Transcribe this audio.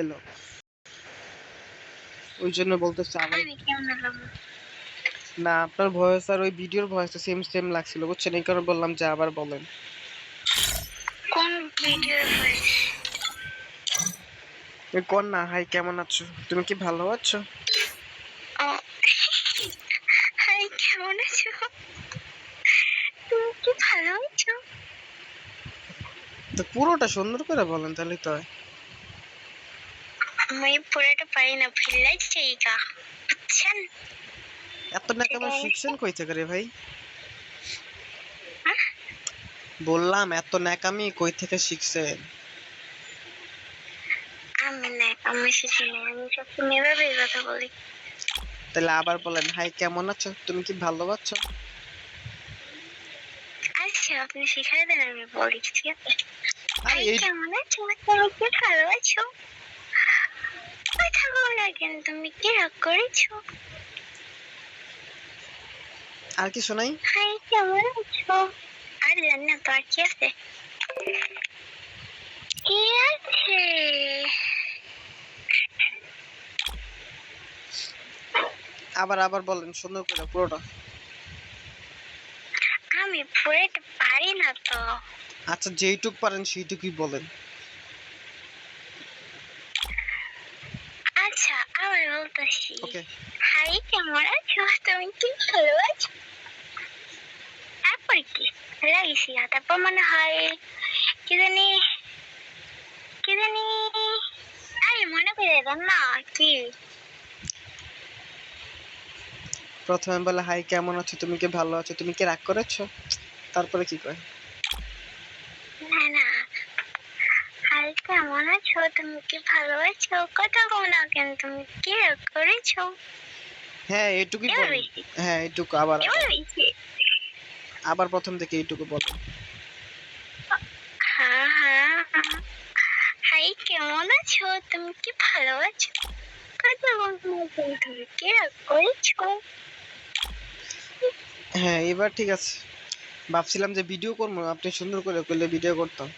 এলো। ওই জন্য বলতেছে না আপনার ভয়েস আর ওই ভিডিওর ভয়েসটা সেম সেম লাগছিল বুঝছেন? এই কারণে বললাম যে আবার বলেন। কোন ভিডিও ভয়েস কোন না হাই কেমন আছো? তুমি কি ভালো আছো? হাই কেমন আছো? তুমি কি ভালো আছো? তো পুরোটা সুন্দর করে বলেন তাহলে তো হয়। আমি পুরোটা পারি না বুঝছেন এত শিখছেন কই থেকে রে ভাই? বললাম এত ন্যাকামি কই থেকে শিখছেন আমি না আমি শিখি না আমি সবসময় এভাবেই কথা বলি তাহলে আবার বলেন হাই কেমন আছো? তুমি কি ভালো আছো? আচ্ছা আপনি শিখাই দেন আমি বলি ঠিক আছে আরে কেমন আছো? তুমি কি ভালো আছো কেন তুমি কি রাগ করেছ? আর কি শোনাই হাই কেমন আছো? আর জান না তো আর কি আছে? কি আছে? আবার আবার বলেন সুন্দর করে পুরোটা। আমি পুরোটা পারি না তো। আচ্ছা যেইটুক পারেন সেইটুকুই বলেন আচ্ছা আবার বলতেছি ওকে হাই কেমন আছো? তুমি কি ভালো আছো? তারপর কি? লাগিয়েছি তারপর মনে হয়। কি জানি কি জানি আরে মনে করে দেন না কি? প্রথমে বলে হাই কেমন আছো? তুমি কি ভালো আছো? তুমি কি রাগ করেছ? তারপরে কি কয়? না না হাই কেমন আছো? তুমি কি ভালো আছো কথা কও না কেন তুমি কি করেছ? হ্যাঁ বলেন বেশি হ্যাঁ এইটুকু আবার আবার। প্রথম থেকে এইটুকু বলেন হ্যাঁ হ্যাঁ। হাই কেমন আছো? তুমি কি ভালো আছো কথা বলছো না কেন? তুমি কি করেছ? হ্যাঁ এবার ঠিক আছে। ভাবছিলাম যে ভিডিও করব আপনি সুন্দর করে করলে ভিডিও করতাম।